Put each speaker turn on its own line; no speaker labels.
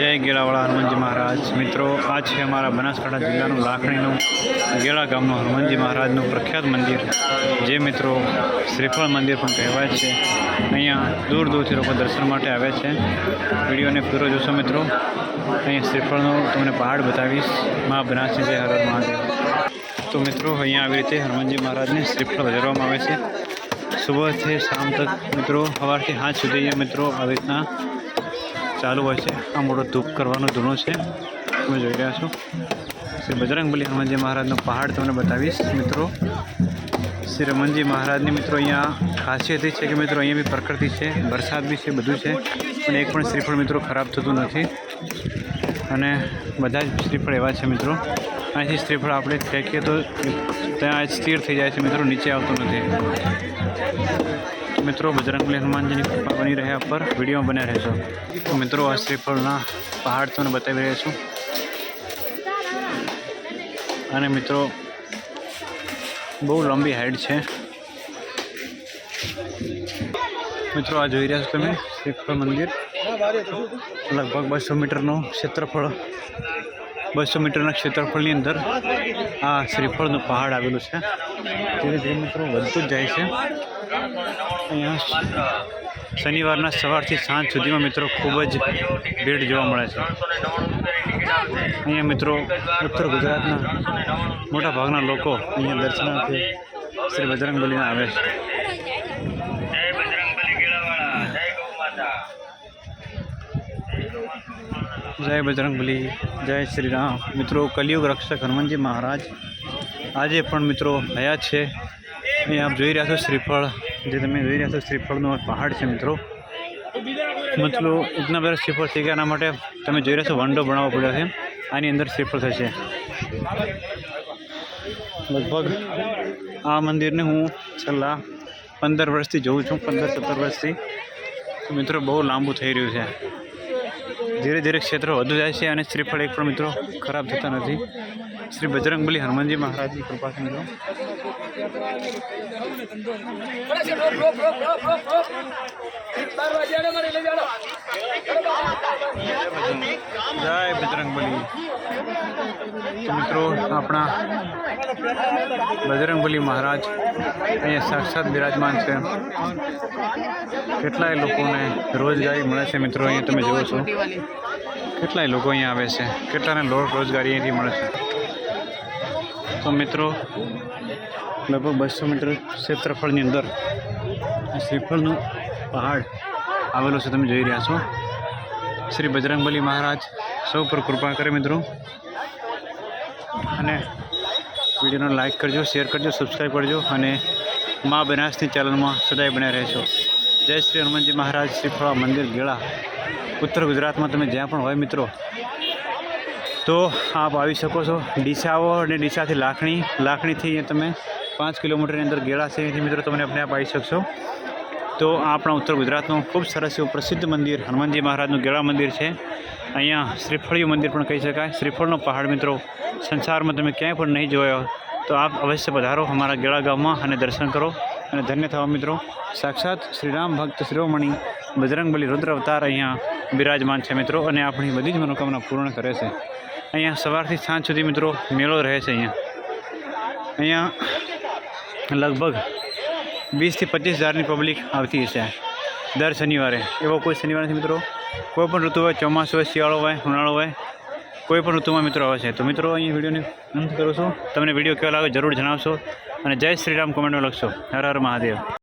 જય ગેળાવાળા હનુમાનજી મહારાજ. મિત્રો, આ છે અમારા બનાસકાંઠા જિલ્લાનું લાખણીનું ગેળા ગામનું હનુમાનજી મહારાજનું પ્રખ્યાત મંદિર, જે મિત્રો શ્રીફળ મંદિર પણ કહેવાય છે. અહીંયા દૂર દૂરથી લોકો દર્શન માટે આવે છે. વિડીયોને પૂરો જોશો મિત્રો. અહીંયા શ્રીફળનો તમને પહાડ બતાવીશ. મા બનાસની જય હર મહાદેવ. તો મિત્રો, અહીંયા આવી રીતે હનુમાનજી મહારાજને શ્રીફળ વધારવામાં આવે છે. સુબહથી શામ તક મિત્રો, સવારથી હાથ સુધી મિત્રો આવી રીતના ચાલુ હોય છે. આ મોટો ધૂપ કરવાનો ધૂણો છે. તમે જોઈ રહ્યા છો. શ્રી બજરંગબલી હનુમાનજી મહારાજનો પહાડ તમને બતાવીશ, મિત્રો. શ્રી રમણજી મહારાજની મિત્રો અહીંયા ખાસિયત છે કે મિત્રો, અહીંયા બી પ્રકૃતિ છે, વરસાદ બી છે, બધું છે. પણ એક પણ શ્રીફળ મિત્રો ખરાબ થતું નથી. અને બધા જ શ્રીફળ એવા છે મિત્રો. અહીંથી શ્રીફળ આપણે ફેંકીએ તો ત્યાં સ્થિર થઈ જાય છે મિત્રો, નીચે આવતું નથી. મિત્રો બજરંગબલી હનુમાનજીની કૃપા બની રહ્યા પર. વીડિયો બન્યા રહેશો મિત્રો, આ શ્રીફળના પહાડ તમને બતાવી રહ્યા છું. અને મિત્રો, બહુ લાંબી હાઈટ છે. મિત્રો, આ જોઈ રહ્યા છો તમે, શ્રીફળ મંદિર. લગભગ બસો મીટરનું ક્ષેત્રફળ, બસો મીટરના ક્ષેત્રફળની અંદર આ શ્રીફળનું પહાડ આવેલું છે. ધીરે ધીરે મિત્રો, વધતું જ જાય છે. અહીંયા શનિવારના સવારથી સાંજ સુધીમાં મિત્રો ખૂબ જ ભીડ જોવા મળે છે. અહીંયા મિત્રો ઉત્તર ગુજરાતના મોટા ભાગના લોકો અહીંયા દર્શનાર્થે શ્રી બજરંગબલીને આવે છે. જય બજરંગબલી જય શ્રી રામ. મિત્રો કલિયુગ રક્ષક હનુમાનજી મહારાજ આજે પણ મિત્રો હયાત છે. અહીં આપ જોઈ રહ્યા છો શ્રીફળ. જે તમે જોઈ રહ્યા છો શ્રીફળનો પહાડ છે મિત્રો. મતલબ એટલા બધા શ્રીફળ થઈ ગયા માટે તમે જોઈ રહ્યા છો વંડો બનાવવો પડ્યો છે. આની અંદર શ્રીફળ થશે. લગભગ આ મંદિરને હું છેલ્લા પંદર વર્ષથી જોઉં છું, પંદર સત્તર વર્ષથી. મિત્રો બહુ લાંબુ થઈ રહ્યું છે. ધીરે ધીરે ક્ષેત્ર વધુ જાય છે અને શ્રીફળ એક પણ મિત્રો ખરાબ થતા નથી. શ્રી બજરંગબલી હનુમાનજી મહારાજની કૃપા મિત્રો. જય બજરંગબલી મિત્રો, આપણા બજરંગબલી મહારાજ અહીંયા સાક્ષાત બિરાજમાન છે. કેટલાય લોકોને રોજગારી મળે છે મિત્રો, અહીંયા તમે જુઓ છો. કેટલાય લોકો અહીંયા આવે છે. કેટલાને રોજગારી અહીંથી મળે છે. તો મિત્રો, લગભગ બસો મીટર ક્ષેત્રફળની અંદર શ્રીફળનું પહાડ આવેલો છે, તમે જોઈ રહ્યા છો. શ્રી બજરંગબલી મહારાજ સૌ પર કૃપા કરે મિત્રો. અને વિડીયોને લાઇક કરજો, શેર કરજો, સબસ્ક્રાઈબ કરજો અને મા બનાસની ચેનલમાં સદાય બન્યા રહેશો. જય શ્રી હનુમાનજી મહારાજ, શ્રીફળા મંદિર ગેળા. ઉત્તર ગુજરાતમાં તમે જ્યાં પણ હોય મિત્રો, તો આપ આવી શકો છો. ડીસા અને ડીસાથી લાખણી, લાખણીથી તમે પાંચ કિલોમીટરની અંદર ગેળા છે. મિત્રો, તમને આપણે આપ આવી શકશો. તો આ આપણા ઉત્તર ગુજરાતનું ખૂબ સરસ એવું પ્રસિદ્ધ મંદિર, હનુમાનજી મહારાજનું ગેળા મંદિર છે. અહીંયા શ્રીફળિયું મંદિર પણ કહી શકાય. શ્રીફળનો પહાડ મિત્રો, સંસારમાં તમે ક્યાંય પણ નહીં જોયો તો આપ અવશ્ય પધારો અમારા ગેળા ગામમાં અને દર્શન કરો. અને ધન્ય થવા મિત્રો, સાક્ષાત શ્રીરામ ભક્ત શિરોમણી બજરંગબલી રુદ્ર અવતાર અહીંયા બિરાજમાન છે મિત્રો અને આપણી બધી જ મનોકામના પૂર્ણ કરે છે. અહીંયા સવારથી સાંજ સુધી મિત્રો મેળો રહે છે અહીંયા. અહીંયા લગભગ વીસથી પચીસ હજારની પબ્લિક આવતી હશે દર શનિવારે. એવો કોઈ શનિવાર નથી મિત્રો. કોઈ પણ ઋતુ હોય, ચોમાસું હોય, શિયાળો હોય, ઉનાળો હોય, કોઈ પણ ઋતુમાં મિત્રો આવે છે. તો મિત્રો, અહીં વિડીયોને અંત કરું છું. તમને વીડિયો કેવો લાગે જરૂર જણાવશો. અને જય શ્રી રામ કોમેન્ટમાં લખશો. હર હર મહાદેવ.